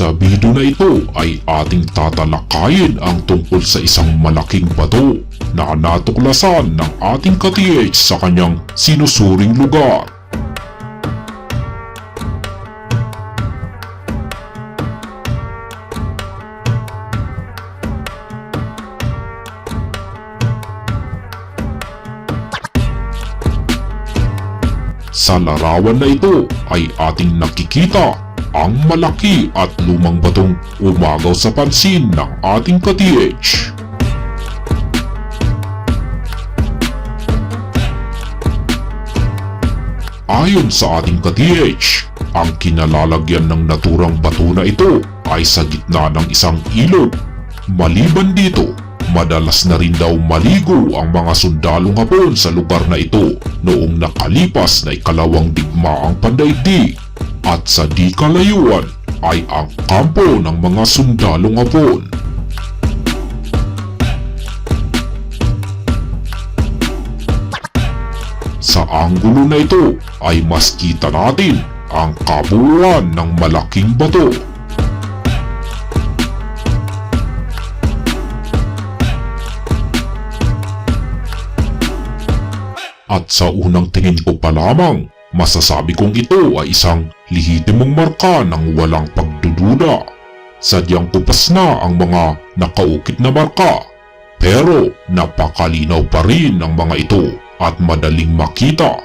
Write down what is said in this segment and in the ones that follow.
Sa video na ito ay ating tatalakayin ang tungkol sa isang malaking bato na natuklasan ng ating ka-TH sa kanyang sinusuring lugar. Sa larawan na ito ay ating nakikita ang malaki at lumang batong umagaw sa pansin ng ating ka-TH. Ayon sa ating ka-TH, ang kinalalagyan ng naturang bato na ito ay sa gitna ng isang ilog. Maliban dito, madalas na rin daw maligo ang mga sundalong hapon sa lugar na ito noong nakalipas na ikalawang digmaang pandaigdig at sa di kalayuan ay ang kampo ng mga sundalong hapon. Sa anggulo na ito ay mas kita natin ang kabuuan ng malaking bato. At sa unang tingin ko pa lamang, masasabi kong ito ay isang lihitimong marka ng walang pagdududa. Sadyang kupas na ang mga nakaukit na marka. Pero napakalinaw pa rin ang mga ito at madaling makita.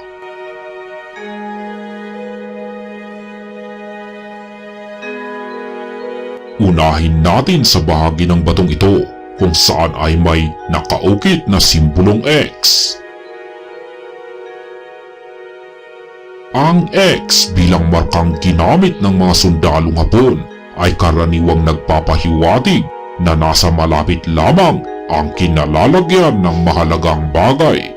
Unahin natin sa bahagi ng batong ito kung saan ay may nakaukit na simbolong X. Ang X bilang markang ginamit ng mga sundalong hapon ay karaniwang nagpapahiwatig na nasa malapit lamang ang kinalalagyan ng mahalagang bagay.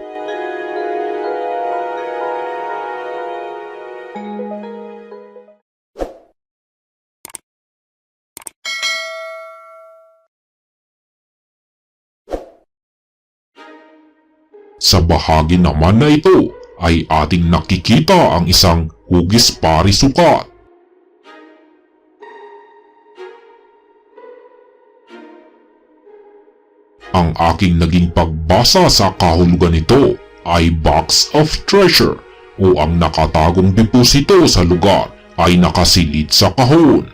Sa bahagi naman na ito ay ating nakikita ang isang hugis pari sukat. Ang aking naging pagbasa sa kahulugan nito ay Box of Treasure o ang nakatagong deposito sa lugar ay nakasilid sa kahon.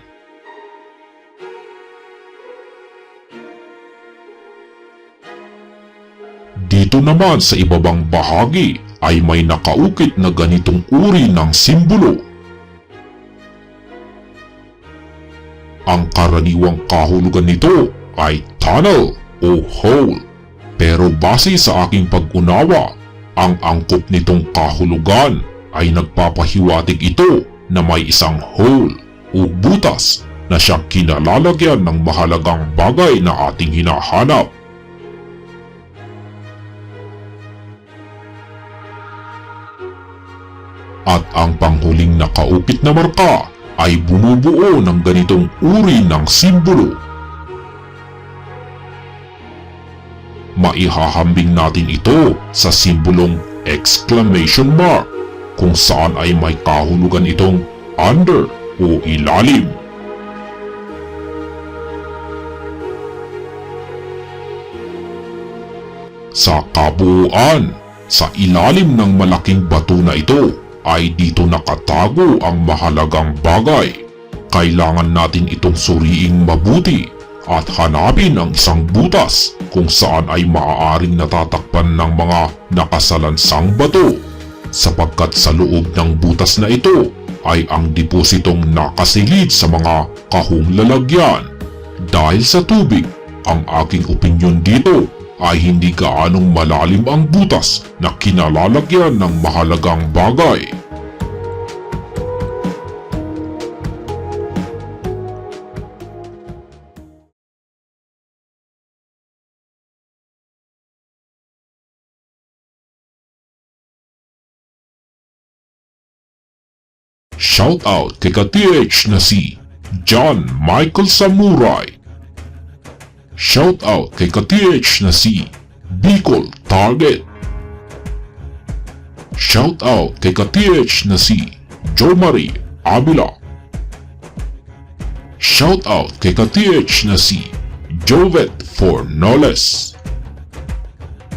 Dito naman sa ibabang bahagi ay may nakaukit na ganitong uri ng simbolo. Ang karaniwang kahulugan nito ay tunnel o hole. Pero base sa aking pag-unawa, ang angkop nitong kahulugan ay nagpapahiwatig ito na may isang hole o butas na siyang kinalalagyan ng mahalagang bagay na ating hinahanap. At ang panghuling nakaukit na marka ay bumubuo ng ganitong uri ng simbolo. Maihahambing natin ito sa simbolong exclamation mark kung saan ay may kahulugan itong under o ilalim. Sa kabuuan, sa ilalim ng malaking bato na ito ay dito nakatago ang mahalagang bagay. Kailangan natin itong suriing mabuti at hanapin ang isang butas kung saan ay maaaring natatakpan ng mga nakasalansang bato sapagkat sa loob ng butas na ito ay ang depositong nakasilid sa mga kahong lalagyan. Dahil sa tubig, ang aking opinyon dito ay hindi gaanong malalim ang butas na kinalalagyan ng mahalagang bagay. Shout out kay ka-TH na si John Michael Samurai. Shout out kay ka-TH na si Bicol Target. Shout out kay ka-TH na si Joe Marie Avila. Shoutout kay ka-TH na si Jovet for Knowles.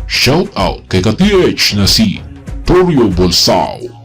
Shoutout kay ka-TH na si Torio Bolsao.